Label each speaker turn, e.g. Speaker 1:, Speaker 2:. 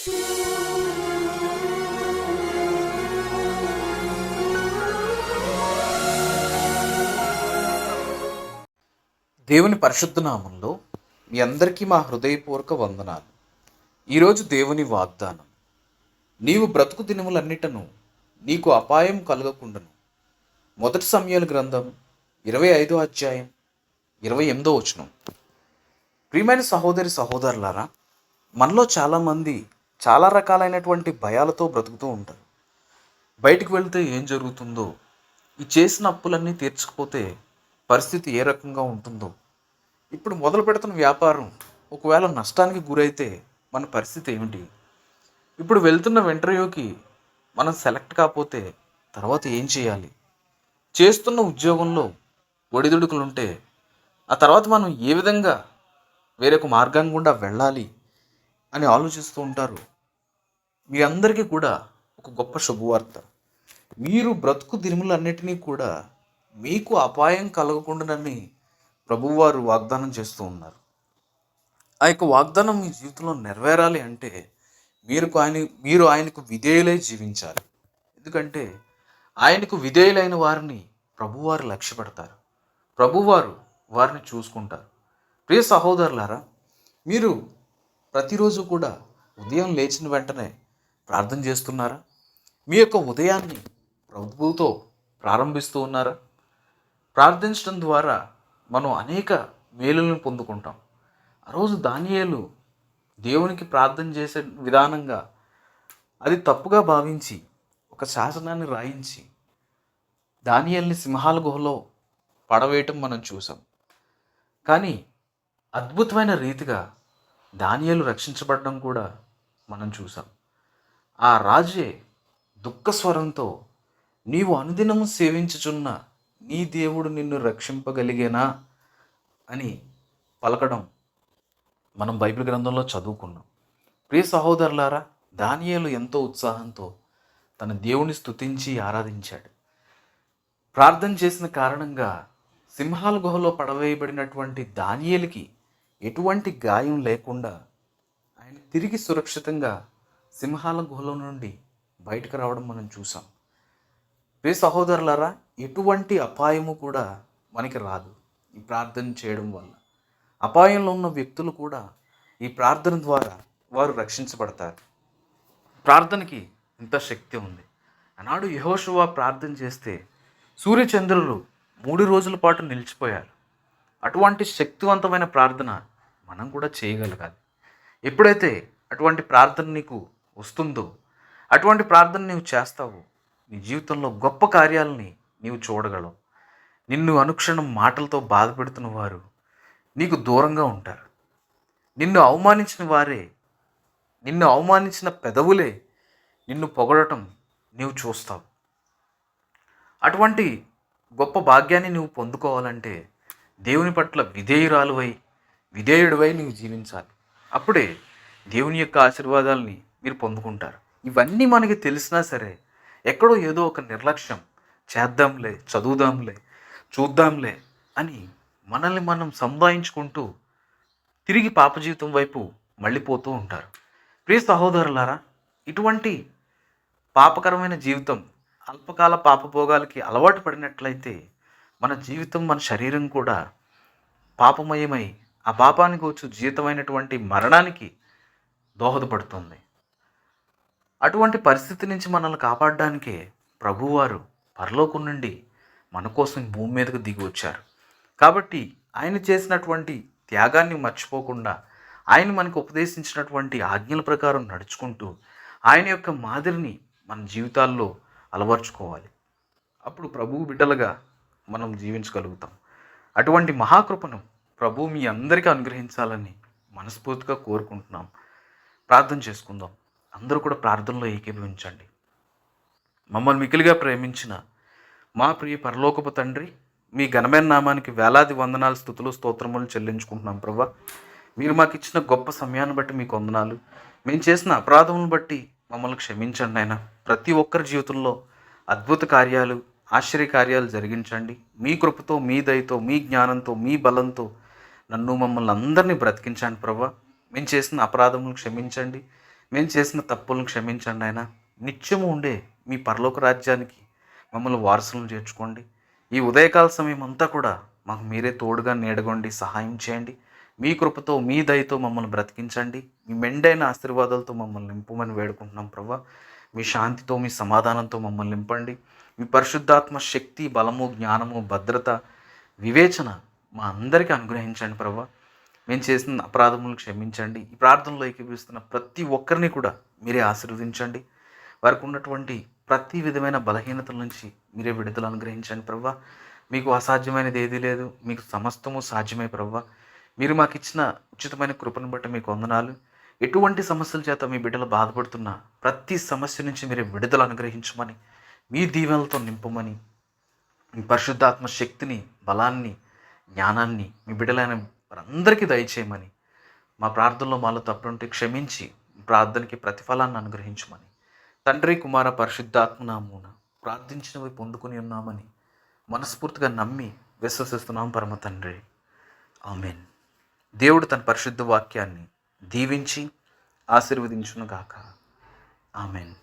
Speaker 1: దేవుని పరిశుద్ధనామంలో మీ అందరికీ మా హృదయపూర్వక వందనాలు. ఈరోజు దేవుని వాగ్దానం. నీవు బ్రతుకు దినములన్నిటను నీకు అపాయం కలగకుండాను. మొదటి సమయాల గ్రంథం ఇరవై ఐదో అధ్యాయం ఇరవై ఎనిమిదో వచనం. ప్రియమైన సహోదరి సహోదరులారా మనలో చాలామంది చాలా రకాలైనటువంటి భయాలతో బ్రతుకుతూ ఉంటారు. బయటికి వెళ్తే ఏం జరుగుతుందో ఈ చేసిన అప్పులన్నీ తీర్చకపోతే పరిస్థితి ఏ రకంగా ఉంటుందో. ఇప్పుడు మొదలు పెడుతున్న వ్యాపారం ఒకవేళ నష్టానికి గురైతే మన పరిస్థితి ఏమిటి? ఇప్పుడు వెళ్తున్న ఇంటర్వ్యూకి మనం సెలెక్ట్ కాకపోతే తర్వాత ఏం చేయాలి? చేస్తున్న ఉద్యోగంలో ఒడిదుడుకులుంటే ఆ తర్వాత మనం ఏ విధంగా వేరొక మార్గం గుండా వెళ్ళాలి? అని ఆలోచిస్తూ ఉంటారు. మీ అందరికీ కూడా ఒక గొప్ప శుభవార్త. మీరు బ్రతుకు దినములన్నిటినీ కూడా మీకు అపాయం కలగకుండానని ప్రభువారు వాగ్దానం చేస్తూ ఉన్నారు. ఆ యొక్క వాగ్దానం మీ జీవితంలో నెరవేరాలి అంటే మీరు ఆయన మీరు ఆయనకు విధేయులై జీవించాలి. ఎందుకంటే ఆయనకు విధేయులైన వారిని ప్రభువారు లక్ష్య పెడతారు ప్రభువారు వారిని చూసుకుంటారు. ప్రియ సహోదరులారా మీరు ప్రతిరోజు కూడా ఉదయం లేచిన వెంటనే ప్రార్థన చేస్తున్నారా? మీ యొక్క ఉదయాన్ని ప్రభువుతో ప్రారంభిస్తూ ఉన్నారా? ప్రార్థించడం ద్వారా మనం అనేక మేలులను పొందుకుంటాం. ఆ రోజు దానియేలు దేవునికి ప్రార్థన చేసే విధానంగా అది తప్పుగా భావించి ఒక శాసనాన్ని రాయించి దానియల్ని సింహాల గుహలో పడవేయటం మనం చూసాం కానీ అద్భుతమైన రీతిగా దానియలు రక్షించబడడం కూడా మనం చూసాం. ఆ రాజే దుఃఖస్వరంతో నీవు అనుదినము సేవించుచున్న నీ దేవుడు నిన్ను రక్షింపగలిగేనా? అని పలకడం మనం బైబిల్ గ్రంథంలో చదువుకున్నాం. ప్రియ సహోదరులారా దానియాలు ఎంతో ఉత్సాహంతో తన దేవుని స్తుతించి ఆరాధించాడు. ప్రార్థన చేసిన కారణంగా సింహాల గుహలో పడవేయబడినటువంటి దానియేలుకి ఎటువంటి గాయం లేకుండా ఆయన తిరిగి సురక్షితంగా సింహాల గుహలో నుండి బయటకు రావడం మనం చూసాం. ప్రియ సహోదరులారా ఎటువంటి అపాయము కూడా మనకి రాదు ఈ ప్రార్థన చేయడం వల్ల. అపాయంలో ఉన్న వ్యక్తులు కూడా ఈ ప్రార్థన ద్వారా వారు రక్షించబడతారు. ప్రార్థనకి ఇంత శక్తి ఉంది. ఆనాడు యహోషువా ప్రార్థన చేస్తే సూర్యచంద్రులు మూడు రోజుల పాటు నిలిచిపోయారు. అటువంటి శక్తివంతమైన ప్రార్థన మనం కూడా చేయగలగాలి. ఎప్పుడైతే అటువంటి ప్రార్థన నీకు వస్తుందో అటువంటి ప్రార్థన నీవు చేస్తావో నీ జీవితంలో గొప్ప కార్యాలని నీవు చూడగలవు. నిన్ను అనుక్షణం మాటలతో బాధపెడుతున్న వారు నీకు దూరంగా ఉంటారు. నిన్ను అవమానించిన వారే నిన్ను అవమానించిన పెదవులే నిన్ను పొగడటం నీవు చూస్తావు. అటువంటి గొప్ప భాగ్యాన్ని నువ్వు పొందుకోవాలంటే దేవుని పట్ల విధేయురాలువై విధేయుడివై నువ్వు జీవించాలి. అప్పుడే దేవుని యొక్క ఆశీర్వాదాలని మీరు పొందుకుంటారు. ఇవన్నీ మనకి తెలిసినా సరే ఎక్కడో ఏదో ఒక నిర్లక్ష్యం చేద్దాంలే చదువుదాంలే చూద్దాంలే అని మనల్ని మనం సంపాదించుకుంటూ తిరిగి పాప జీవితం వైపు మళ్ళీపోతూ ఉంటారు. ప్రియ సహోదరులారా ఇటువంటి పాపకరమైన జీవితం అల్పకాల పాపభోగాలకి అలవాటు పడినట్లయితే మన జీవితం మన శరీరం కూడా పాపమయమై ఆ పాపానికి వచ్చు జీవితమైనటువంటి మరణానికి దోహదపడుతుంది. అటువంటి పరిస్థితి నుంచి మనల్ని కాపాడడానికే ప్రభువారు పరలోకం నుండి మన కోసం భూమి మీదకు దిగి వచ్చారు. కాబట్టి ఆయన చేసినటువంటి త్యాగాన్ని మర్చిపోకుండా ఆయన మనకు ఉపదేశించినటువంటి ఆజ్ఞల ప్రకారం నడుచుకుంటూ ఆయన యొక్క మాదిరిని మన జీవితాల్లో అలవర్చుకోవాలి. అప్పుడు ప్రభువు బిడ్డలుగా మనం జీవించగలుగుతాం. అటువంటి మహాకృపను ప్రభు మీ అందరికీ అనుగ్రహించాలని మనస్ఫూర్తిగా కోరుకుంటున్నాం. ప్రార్థన చేసుకుందాం. అందరూ కూడా ప్రార్థనలో ఏకీభవించండి. మమ్మల్ని మికిలిగా ప్రేమించిన మా ప్రియ పరలోకపు తండ్రి మీ ఘనమైన నామానికి వేలాది వందనాలు స్థుతులు స్తోత్రములు చెల్లించుకుంటున్నాం ప్రభా. మీరు మాకు ఇచ్చిన గొప్ప సమయాన్ని బట్టి మీకు వందనాలు. మేము చేసిన అపరాధములను బట్టి మమ్మల్ని క్షమించండి ఆయన ప్రతి ఒక్కరి జీవితంలో అద్భుత కార్యాలు ఆశ్చర్యకార్యాలు జరిగించండి. మీ కృపతో మీ దయతో మీ జ్ఞానంతో మీ బలంతో నన్ను మమ్మల్ని అందరినీ బ్రతికించండి ప్రభా. మేము చేసిన అపరాధములను క్షమించండి. మేము చేసిన తప్పులను క్షమించండి ఆయన నిత్యము ఉండే మీ పరలోక రాజ్యానికి మమ్మల్ని వారసులను చేర్చుకోండి. ఈ ఉదయకాల సమయం అంతా కూడా మాకు మీరే తోడుగా నీడగొండి సహాయం చేయండి. మీ కృపతో మీ దయతో మమ్మల్ని బ్రతికించండి. మీ మెండైన ఆశీర్వాదాలతో మమ్మల్ని నింపమని వేడుకుంటున్నాం ప్రభా. మీ శాంతితో మీ సమాధానంతో మమ్మల్ని నింపండి. మీ పరిశుద్ధాత్మ శక్తి బలము జ్ఞానము భద్రత వివేచన మా అందరికీ అనుగ్రహించండి ప్రభా. మేము చేసిన అపరాధములను క్షమించండి. ఈ ప్రార్థనలో ఏకీపిస్తున్న ప్రతి ఒక్కరిని కూడా మీరే ఆశీర్వదించండి. వారికి ఉన్నటువంటి ప్రతి విధమైన బలహీనతల నుంచి మీరే విడుదల అనుగ్రహించండి ప్రవ్వా మీకు అసాధ్యమైనది ఏదీ లేదు. మీకు సమస్తము సాధ్యమే ప్రవ్వా మీరు మాకు ఇచ్చిన ఉచితమైన కృపను బట్టి మీకు వందనాలు. ఎటువంటి సమస్యల చేత మీ బిడ్డలు బాధపడుతున్న ప్రతి సమస్య నుంచి మీరే విడుదల అనుగ్రహించమని మీ దీవెనలతో నింపమని మీ పరిశుద్ధాత్మ శక్తిని బలాన్ని జ్ఞానాన్ని మీ బిడ్డలైన వారందరికీ దయచేయమని మా ప్రార్థనలో మాలో తప్పుంటే క్షమించి ప్రార్థనకి ప్రతిఫలాన్ని అనుగ్రహించమని. తండ్రి కుమార పరిశుద్ధాత్మ నామూన ప్రార్థించినవి పొందుకుని ఉన్నామని మనస్ఫూర్తిగా నమ్మి విశ్వసిస్తున్నాం పరమ తండ్రి. ఆమెన్. దేవుడు తన పరిశుద్ధ వాక్యాన్ని దీవించి ఆశీర్వదించునుగాక. ఆమెన్.